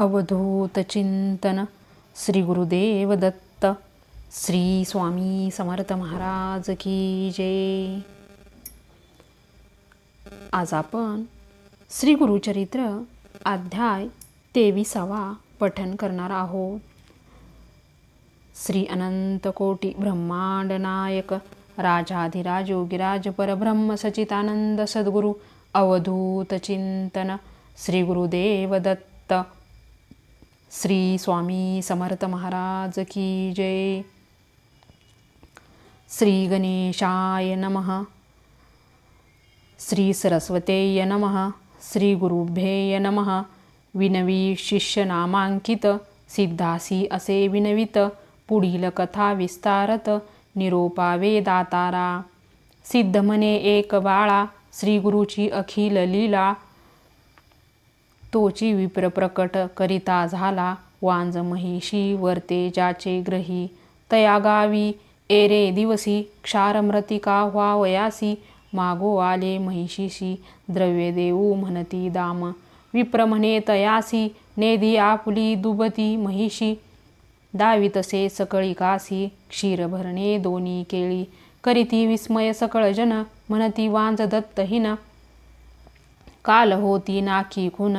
अवधूत चिंतन श्री गुरुदेव दत्त श्री स्वामी समर्थ महाराज की जय। आज आपण श्री गुरुचरित्र अध्याय तेविसावा पठन करणार आहोत. श्री अनंतकोटी ब्रह्मांड नायक राजाधिराज योगिराज परब्रह्म सचितानंद सद्गुरु अवधूत चिंतन श्री गुरुदेव दत्त श्री स्वामी समर्थ महाराज की जय। श्री गणेशाय नमः। श्री सरस्वतेय नमः। श्री गुरुभ्येय नमः। विनवी शिष्य नामांकित सिद्धासी असे विनवित। पुढील कथा विस्तारत। निरोपावे दातारा सिद्ध एक बाळा। श्री गुरुची अखिल लीला। तोची विप्र प्रकट करिता झाला वांज महिषी वर्ते ज्याचे ग्रही. तया गावी एरे दिवसी क्षारमृतिका व्हावयासी मागो आले महिषीशी द्रव्य देऊ म्हणती दाम. विप्र म्हणे तयासी नेदी आपुली दुबती महिषी दावितसे सकळी कासी क्षीर भरणे दोन्ही केळी. करीती विस्मय सकळ जन म्हणती वांज दत्तहीन. काल होती नाखी खुन.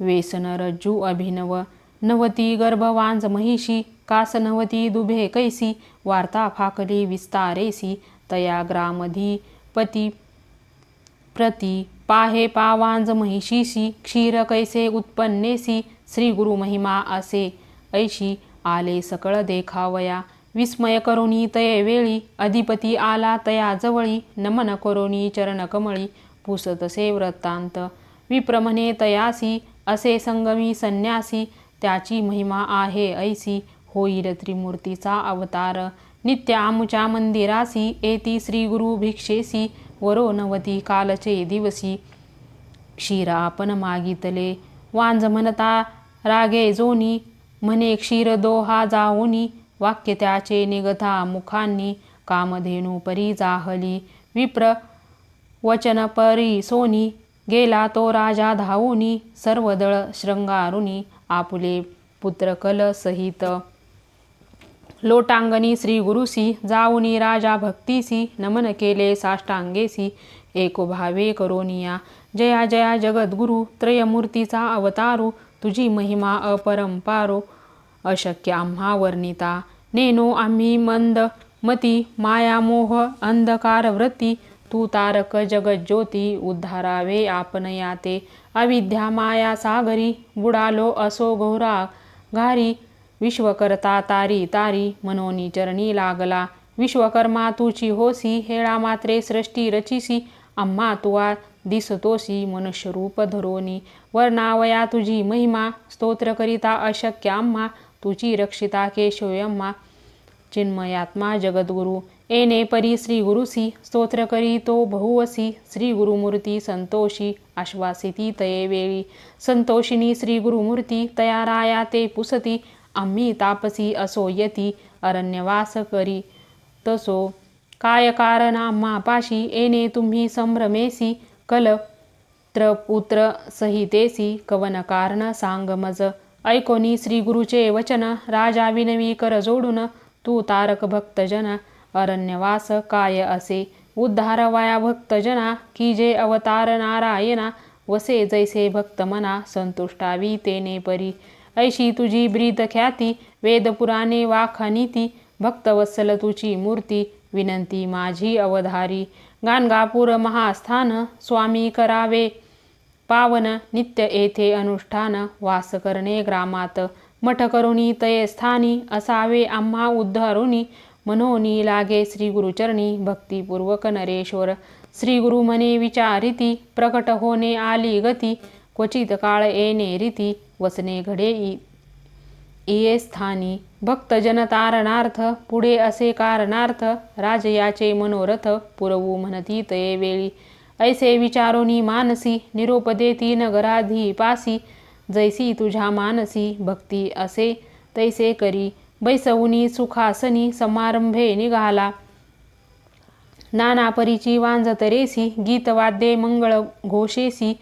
वेसन रज्जू अभिनव. नवती गर्भवांज महिषी. कास नवती दुभे कैसी. वार्ता फाकली विस्तारेसी. तया ग्रामधी पती. प्रती पाहे पावांज महिषीशी क्षीर कैसे उत्पन्नेसी. श्री गुरु महिमा असे. ऐशी आले सकळ देखावया. विस्मय करुणी तये वेळी. अधिपती आला तया जवळी. नमन करुणी चरण कमळी. पुसतसे वृत्तांत. विप्रमणे तयासी असे संगमी संन्यासी त्याची महिमा आहे ऐसी होईल त्रिमूर्तीचा अवतार. नित्य आमुच्या मंदिरासी एती श्री गुरु भिक्षेसी वरो नवती कालचे दिवसी. क्षीर आपण मागितले वांज म्हणता रागे जोनी म्हणे क्षीर दोहा जाऊनी वाक्य त्याचे निगता मुखांनी कामधेनू परी जाहली. विप्र वचन परी सोनी गेला तो राजा धावूनी सर्व दळ शृंगारुनी आपुले पुत्रकल सहित. लोटांगणी श्री गुरुसी जाऊनी राजा भक्तीसी नमन केले साष्टांगेसी एको भावे करोनिया. जया जया जगद्गुरु त्रयमूर्तीचा अवतारू तुझी महिमा अपरंपारो अशक्य आम्हा वर्णिता. नेनो आम्ही मंद मती मायामोह अंधकार वृत्ती तू तारक जगज्योती उद्धारावे आपण याते. अविद्या माया सागरी बुडालो असो घोरा. घारी विश्वकर्ता तारी तारी मनोनी चरणी लागला. विश्वकर्मा तुची होसी हेळा मात्रे सृष्टी रचिसी. अम्मा तुवा दिसतोसी मनुष्यरूप धरोनी. वर्णावया तुझी महिमा स्तोत्र करिता अशक्य अम्मा. तुझी रक्षिता केशोयम्मा चिन्मयात्मा जगद्गुरु। एने परी श्री गुरुसी स्तोत्र करी तो बहुवसी श्री गुरुमूर्ती संतोषी आश्वासिती तये वेळी। संतोषिनी श्री गुरुमूर्ती तया राया ते पुसती। आम्ही तापसी असो यती अरण्यवास करी। तसो काय कारण आम्हा पाशी। एने तुम्ही संभ्रमेसी कल त्रपुत्र सहितेसी। कवन कारण सांग मज ऐकोनी श्री गुरुचे वचन राजा विनवी कर जोडून। तू तारक भक्तजन अरण्यवास काय असे? उद्धार वाया भक्तजना की जे अवतार नारायणा? वसे जैसे भक्त मना संतुष्टावी तेने परी. ऐशी तुझी ब्रीद ख्याती वेदपुराणे वाखानिती भक्तवत्सल तुझी मूर्ती विनंती माझी अवधारी. गाणगापूर महास्थान स्वामी करावे. पावन नित्य येथे अनुष्ठान वास करणे ग्रामात. मठ करुणी तये स्थानी असावे आम्हा उद्धारुनी मनोनी लागे श्री गुरुचरणी भक्तिपूर्वक नरेश्वर. श्री गुरु मने विचारिती प्रकट होणे आली गती. क्वचित काळ येणे रीती वसने घडे इये स्थानी. भक्तजन तारणार्थ पुढे असे कारणार्थ राजयाचे मनोरथ पुरवू म्हणती तये वेळी. ऐसे विचारोनी मानसी निरोप देती नगराधी पासी जैसी तुझ्या मानसी भक्ती असे तैसे करी. बैसवुनी सुखासनी समारंभे निघाला. नाना परीची वांजतरेसी गीतवाद्ये मंगळ घोषेसी.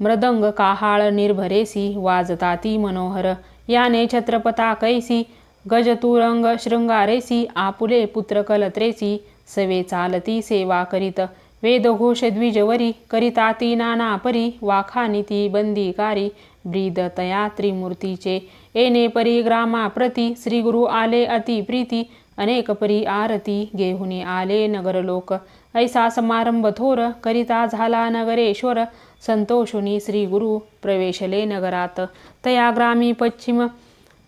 मृदंग काहाळ निर्भरेसी वाजताती मनोहर. याने छत्रपता कैसी गजतुरंग शृंगारेसी आपुले पुत्र कलत्रेसी. सवे चालती सेवा करीत. वेदघोषद्विजवरी करिताती नाना परी वाखानिती बंदीकारी ब्रीदतया त्रिमूर्तीचे येणे परी ग्रामाप्रती श्रीगुरु आले अति प्रीती अनेक परी आरती गेहुनी आले नगरलोक ऐसा समारंभ थोर करिता झाला नगरेश्वर संतोषुनी श्री गुरु प्रवेशले नगरात. तया ग्रामी पश्चिम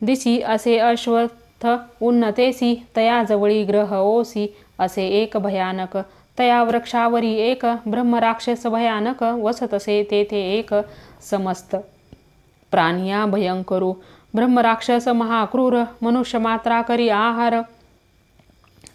दिशी असे अश्वत्थ उन्नतेसी तया जवळी ग्रह ओसी असे एक भयानक तया वृक्षावरी एक ब्रह्मराक्षस भयानक वसतसे तेथे एक समस्त. प्राणिया भयंकरू ब्रह्मराक्षस महाक्रूर मनुष्य मात्रा करी आहार.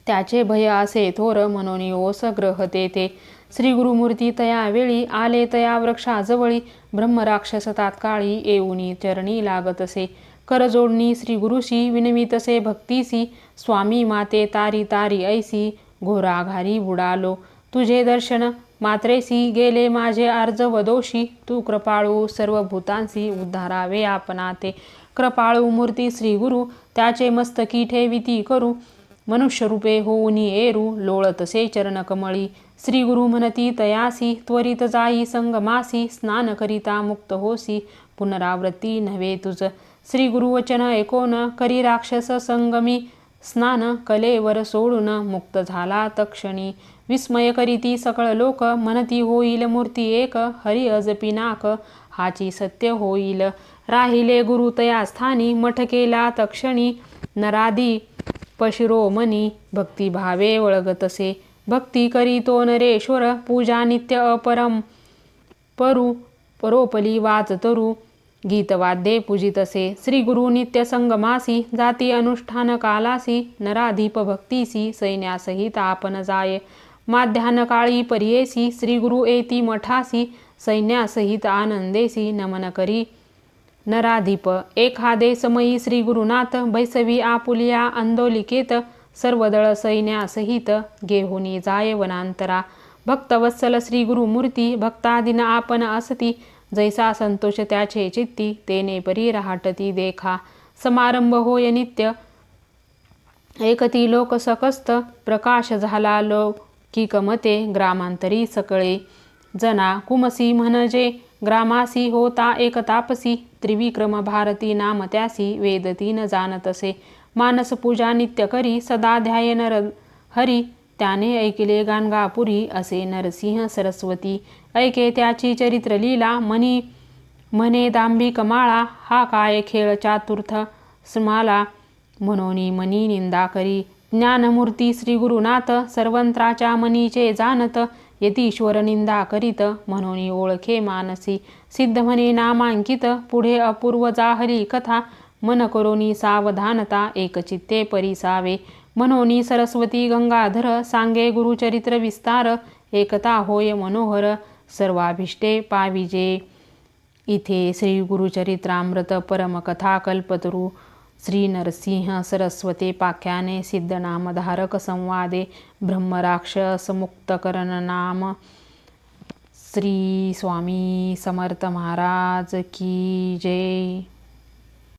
त्याचे भय असे थोर म्हणून ओस ग्रह तेथे श्री गुरुमूर्ती तया वेळी आले तया वृक्षाजवळी ब्रह्मराक्षस तात्काळी येऊनी चरणी लागतसे. करजोडणी श्री गुरुशी विनवितसे भक्तीसी स्वामी माते तारी तारी ऐसी घोराघारी बुडालो. तुझे दर्शन मात्रेसी गेले माझे अर्ज वदोशी. तू कृपाळू सर्व भूतांसी उद्धारावे आपणाते. कृपाळू मूर्ती श्री गुरु त्याचे मस्तकी ठेविती करू. मनुष्यरूपे होऊनी एरू लोळतसे चरणकमळी श्री गुरु म्हणती तयासी त्वरित जाई संगमासी स्नान करिता मुक्त होसी पुनरावृत्ती नव्हे तुझ. श्री गुरुवचन ऐकोन करी राक्षस संगमी. स्नान कलेवर सोडून मुक्त झाला तक्षणी विस्मय करीती सकळ लोक म्हणती होईल मूर्ती एक हरी अजपिनाक हाची सत्य होईल. राहिले गुरु तया स्थानी मठ केला तक्षणी नरादी पशिरोमणी भक्तिभावे वळगतसे भक्ती करीतो नरेश्वर पूजा नित्य अपरम. परू परोपली वाचतरू. गीतवाद्ये पूजितसे श्री गुरु नित्य जाती अनुष्ठान नराधिपभक्तिसि नराधीप भक्तीसी सैन्यासहित आपण जाय. माध्यान काळी पर्येसी श्री गुरु एती मठासी सैन्यासहित आनंदेसी नमन करी. नराधीप एखादे समयी श्री गुरुनाथ बैसवी आपुलिया आंदोलिकेत सर्वदळ सैन्यासहित गेहुनी जाय वनांतरा भक्तवत्सल श्रीगुरुमूर्ती भक्तादिन आपण असती जैसा संतोष त्याचे चित्ती तेने परी रहाटती देखा। समारंभ होय नित्य। एकती लोक सकस्त प्रकाश झाला लौकिक मते ग्रामांतरी सकळे। जना कुमसी म्हणजे ग्रामासी होता एक तापसी। त्रिविक्रम भारती नाम त्यासी वेदती न जाणतसे। मानस पूजा नित्य करी सदा ध्यायन हरी। त्याने ऐकले गाणगापुरी असे नरसिंह सरस्वती. ऐके त्याची चरित्र लीला मनी म्हणे दांभी कमाळा हा काय खेळ चातुर्थ? स्माला म्हणोनी मनी निंदा करी. ज्ञानमूर्ती श्री गुरुनाथ सर्वंत्राच्या मनीचे जाणत यतीश्वर निंदा करीत म्हणून ओळखे मानसी. सिद्ध म्हणे नामांकित पुढे अपूर्व जाहरी कथा मन करोनी सावधानता एकचित्ते परिसावे. मनोनी सरस्वती गंगाधर सांगे गुरुचरित्र विस्तार एकता होय मनोहर सर्वाभिष्टे पाविजे. इथे श्री गुरुचरित्रामृत परमकथा कल्पतरू श्री नरसिंह सरस्वते पाख्याने सिद्धनामधारक संवादे ब्रह्मराक्षस मुक्तकरण नाम. श्री स्वामी समर्थ महाराज की जय.